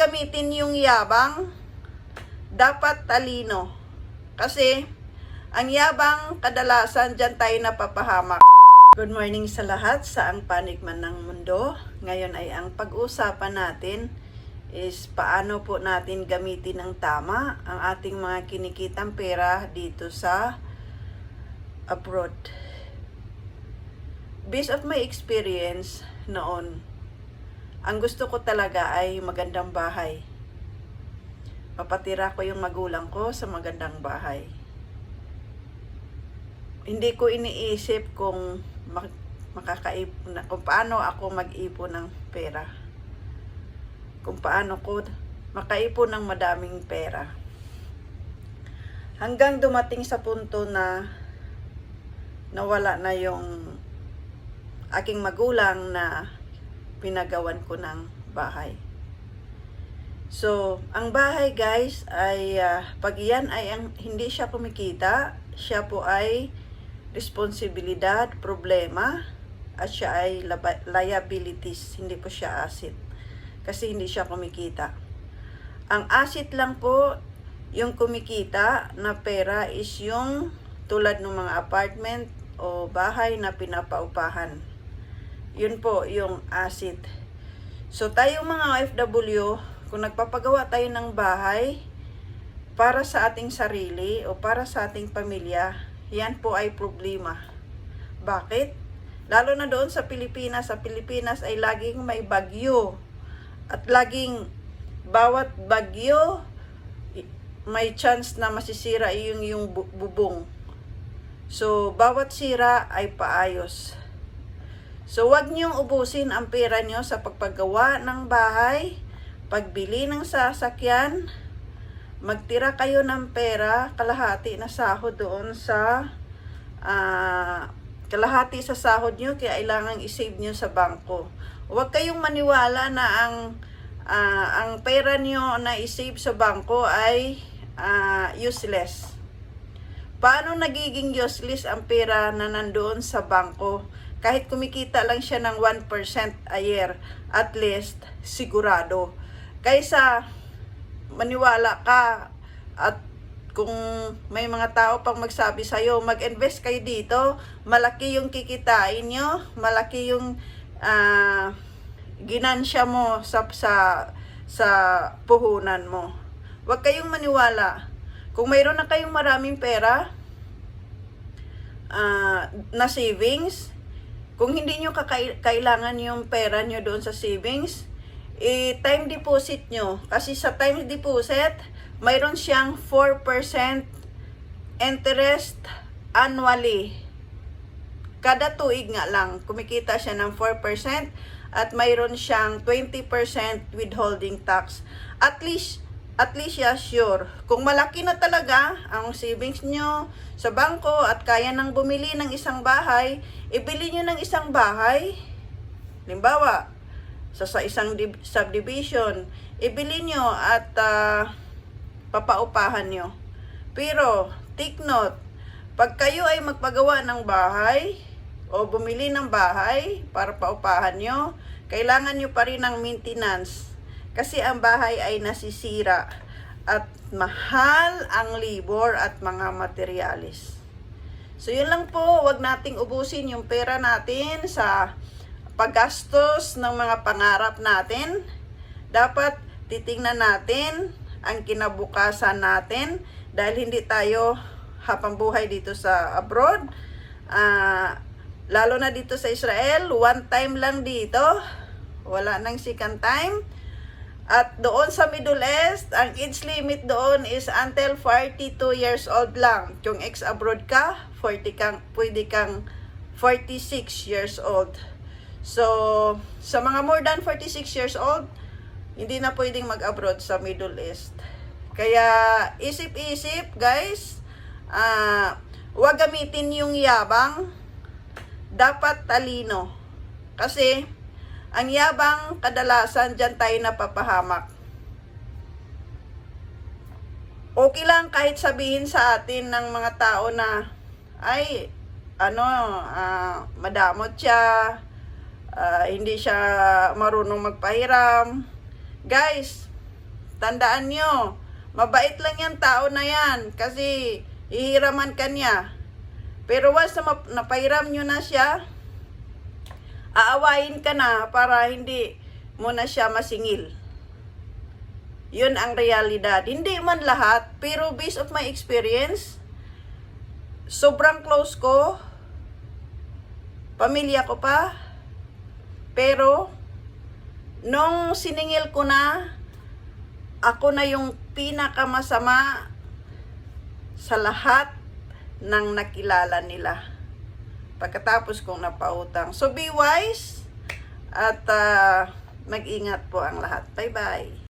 Huwag gamitin yung yabang. Dapat talino. Kasi, ang yabang, kadalasan dyan tayo napapahamak. Good morning sa lahat, sa ang panig man ng mundo. Ngayon ay ang pag-usapan natin is paano po natin gamitin ng tama ang ating mga kinikitang pera dito sa abroad. Based of my experience noon, ang gusto ko talaga ay magandang bahay. Papatira ko yung magulang ko sa magandang bahay. Hindi ko iniisip kung mak- makakaip na, kung paano ako mag-ipon ng pera. Kung paano ko makaipon ng madaming pera. Hanggang dumating sa punto na nawala na yung aking magulang na pinagawan ko ng bahay. So, ang bahay guys ay ah, pag iyan ay ang, hindi siya kumikita, siya po ay responsibilidad, problema, at siya ay liabilities, hindi po siya asset. Kasi hindi siya kumikita. Ang asset lang po, yung kumikita na pera is yung tulad ng mga apartment o bahay na pinapaupahan. Yun po yung asset. So tayong mga OFW, kung nagpapagawa tayo ng bahay para sa ating sarili o para sa ating pamilya, yan po ay problema. Bakit? Lalo na doon sa Pilipinas, sa Pilipinas ay laging may bagyo. At laging bawat bagyo may chance na masisira yung yung bu- bubong. So bawat sira ay paayos. So, wag niyong ubusin ang pera niyo sa pagpagawa ng bahay, pagbili ng sasakyan, magtira kayo ng pera, kalahati na sahod doon sa, ah, kalahati sa sahod niyo, kaya kailangan isave niyo sa bangko. Huwag kayong maniwala na ang, ah, ang pera niyo na isave sa bangko ay ah, useless. Paano nagiging useless ang pera na nandoon sa bangko? Kahit kumikita lang siya ng 1% a year, at least sigurado. Kaysa maniwala ka at kung may mga tao pang magsabi sa'yo, mag-invest kayo dito, malaki yung kikitain nyo, malaki yung ah, ginansya mo sa, sa, sa puhunan mo. Huwag kayong maniwala. Kung mayroon na kayong maraming pera, ah, na savings, kung hindi nyo kailangan yung pera nyo doon sa savings, eh, time deposit nyo. Kasi sa time deposit, mayroon siyang 4% interest annually. Kada tuig nga lang, kumikita siya ng 4% at mayroon siyang 20% withholding tax. At least, at least siya sure. Kung malaki na talaga ang savings nyo sa bangko at kaya nang bumili ng isang bahay, ibili nyo ng isang bahay. Limbawa, sa, sa isang subdivision, ibili nyo at ah, papaupahan nyo. Pero, take note, pag kayo ay magpagawa ng bahay o bumili ng bahay para paupahan nyo, kailangan nyo pa rin ng maintenance. Kasi ang bahay ay nasisira at mahal ang labor at mga materialis. So yun lang po, wag nating ubusin yung pera natin sa paggastos ng mga pangarap natin. Dapat titingnan natin ang kinabukasan natin dahil hindi tayo habang buhay dito sa abroad. Ah, lalo na dito sa Israel, one time lang dito. Wala nang second time. At doon sa Middle East, ang age limit doon is until 42 years old lang. Kung ex-abroad ka, 40 kang, pwede kang 46 years old. So, sa mga more than 46 years old, hindi na pwedeng mag-abroad sa Middle East. Kaya, isip-isip, guys, ah, huwag gamitin yung yabang, dapat talino. Kasi, ang yabang, kadalasan dyan tayo napapahamak. Okay lang kahit sabihin sa atin ng mga tao na, ay, ano, ah, madamot siya, ah, hindi siya marunong magpahiram. Guys, Tandaan nyo, mabait lang yan tao na yan kasi ihiraman ka niya. Pero once na napairam nyo na siya, aawayin ka na para hindi mo na siya masingil. Yun ang realidad. Hindi man lahat, pero based of my experience, sobrang close ko, pamilya ko pa, pero, nung siningil ko na, ako na yung pinakamasama sa lahat ng nakilala nila. Pagkatapos kong napautang. So, be wise at ah, mag-ingat po ang lahat. Bye-bye.